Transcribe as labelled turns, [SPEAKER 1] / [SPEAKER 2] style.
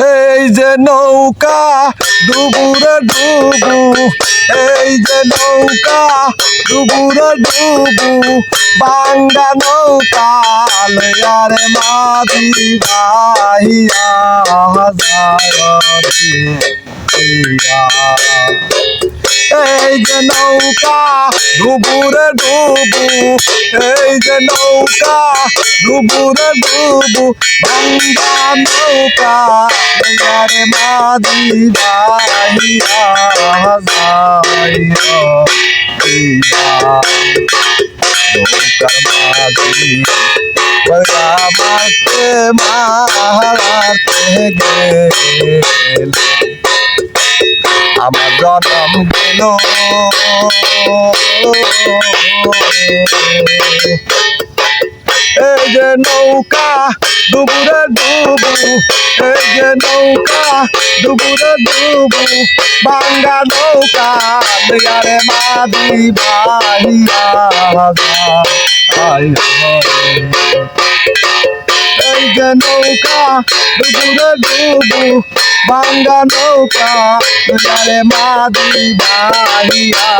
[SPEAKER 1] এই যে নৌকা, ডুবুরে ডুবু। এই যে নৌকা, ডুবুরে ডুবু। বাংলা নৌকা লয়ারে মাদি ভাইয়া এই যে নৌকা, ডুবুরে ডুবু, এই যে নৌকা, ডুবুরে ডুবু, ভাঙ্গা নৌকা লয়ারে মাদি ভাইয়া যাইয়া নৌকার মাঝি মারতে মারতে গেল। আমার জনম গেল এই যে নৌকা ডুবুরে ডুবু, এই যে নৌকা ডুবুরে ডুবু, বাঙ্গা নৌকা লিয়ারে মাদি এই যে নৌকা ডুবুরে ডুবু বাঙ্গা নৌকা লিয়ারে মাদি ভাইয়া